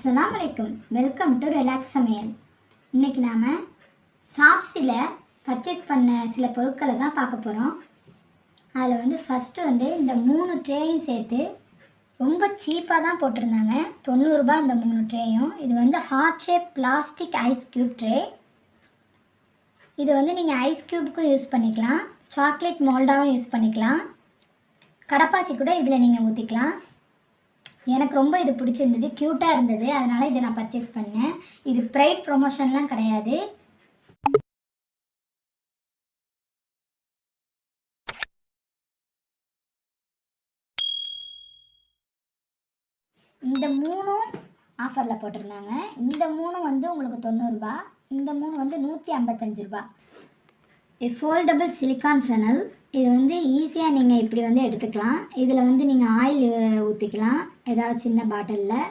அஸ்லாம் வலைக்கும் welcome to relax சமையல். இன்றைக்கி நாம் ஷாப்ஸில் பர்ச்சேஸ் பண்ண சில பொருட்களை தான் பார்க்க போகிறோம் அதில் வந்து ஃபஸ்ட்டு வந்து இந்த மூணு ட்ரேயும் சேர்த்து ரொம்ப சீப்பாக தான் போட்டிருந்தாங்க. தொண்ணூறுரூபா இந்த மூணு ட்ரேயும் இது வந்து heart shape plastic ice cube tray இது வந்து நீங்கள் ஐஸ் க்யூபுக்கும் யூஸ் பண்ணிக்கலாம். சாக்லேட் மோல்டாகவும் யூஸ் பண்ணிக்கலாம். கடப்பாசி கூட இதில் நீங்கள் ஊற்றிக்கலாம் எனக்கு ரொம்ப இது பிடிச்சிருந்தது க்யூட்டாக இருந்தது. அதனால் இதை நான் பர்ச்சேஸ் பண்ணேன். இது ப்ரைட் ப்ரொமோஷன்லாம் கிடையாது. இந்த மூணும் ஆஃபரில் போட்டிருந்தாங்க. இந்த மூணும் வந்து உங்களுக்கு தொண்ணூறுரூபா இந்த மூணு வந்து நூற்றி ஐம்பத்தஞ்சு ரூபா ஃபோல்டபுள் சிலிக்கான் ஃபெனல் இது வந்து ஈஸியாக நீங்கள் இப்படி வந்து எடுத்துக்கலாம். இதில் வந்து நீங்கள் ஆயில் ஊற்றிக்கலாம் ஏதாவது சின்ன பாட்டிலில்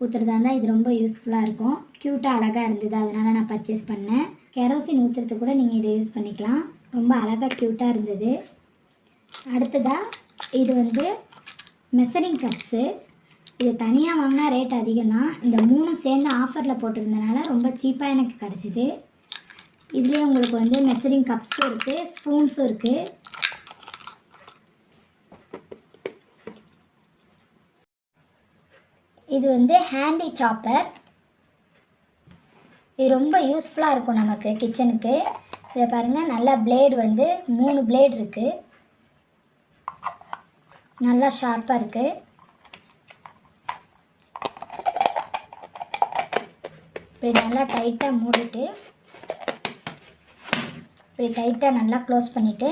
ஊற்றுறதா இருந்தால் இது ரொம்ப யூஸ்ஃபுல்லாக இருக்கும். க்யூட்டாக அழகாக இருந்தது. அதனால் நான் பர்ச்சேஸ் பண்ணேன். கெரோசின் ஊற்றுறதுக்கு கூட நீங்கள் இதை யூஸ் பண்ணிக்கலாம். ரொம்ப அழகாக க்யூட்டாக இருந்தது. அடுத்ததாக இது வந்து மெசரிங் கப்ஸு இது தனியாக வாங்கினா ரேட் அதிகம் தான் இந்த மூணும் சேர்ந்து ஆஃபரில் போட்டிருந்தனால ரொம்ப சீப்பாக எனக்கு கிடச்சிது. இதுலேயே உங்களுக்கு வந்து மெசரிங் கப்ஸும் இருக்குது ஸ்பூன்ஸும் இருக்குது இது வந்து ஹேண்டி சாப்பர் இது ரொம்ப யூஸ்ஃபுல்லாக இருக்கும் நமக்கு கிச்சனுக்கு இதை பாருங்கள் நல்லா பிளேடு வந்து மூணு பிளேடு இருக்குது நல்லா ஷார்ப்பாக இருக்குது இப்படி நல்லா டைட்டாக மூடிட்டு இப்படி டைட்டாக நல்லா க்ளோஸ் பண்ணிவிட்டு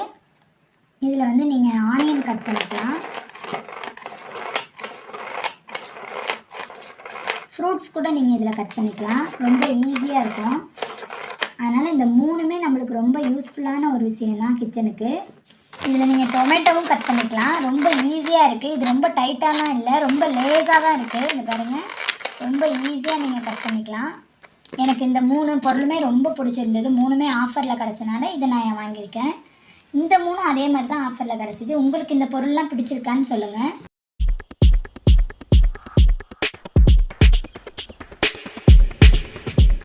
இதில் வந்து நீங்கள் ஆனியன் கட் பண்ணிக்கலாம். ஃப்ரூட்ஸ் கூட நீங்கள் இதில் கட் பண்ணிக்கலாம். ரொம்ப ஈஸியாக இருக்கும். அதனால் இந்த மூணுமே நம்மளுக்கு ரொம்ப யூஸ்ஃபுல்லான ஒரு விஷயம் தான் கிச்சனுக்கு இதில் நீங்கள் டொமேட்டோவும் கட் பண்ணிக்கலாம். ரொம்ப ஈஸியாக இருக்குது இது ரொம்ப டைட்டாலாம் இல்லை ரொம்ப லேஸாக தான் இருக்குது இந்த பாருங்கள் ரொம்ப ஈஸியாக நீங்கள் கட் பண்ணிக்கலாம். எனக்கு இந்த மூணு பொருளுமே ரொம்ப பிடிச்சிருந்தது. மூணுமே ஆஃபரில் கிடச்சனால இதை நான் வாங்கியிருக்கேன். இந்த மூணும் அதே மாதிரி தான் ஆஃபரில் கிடச்சிச்சு. உங்களுக்கு இந்த பொருள்லாம் பிடிச்சிருக்கான்னு சொல்லுங்கள்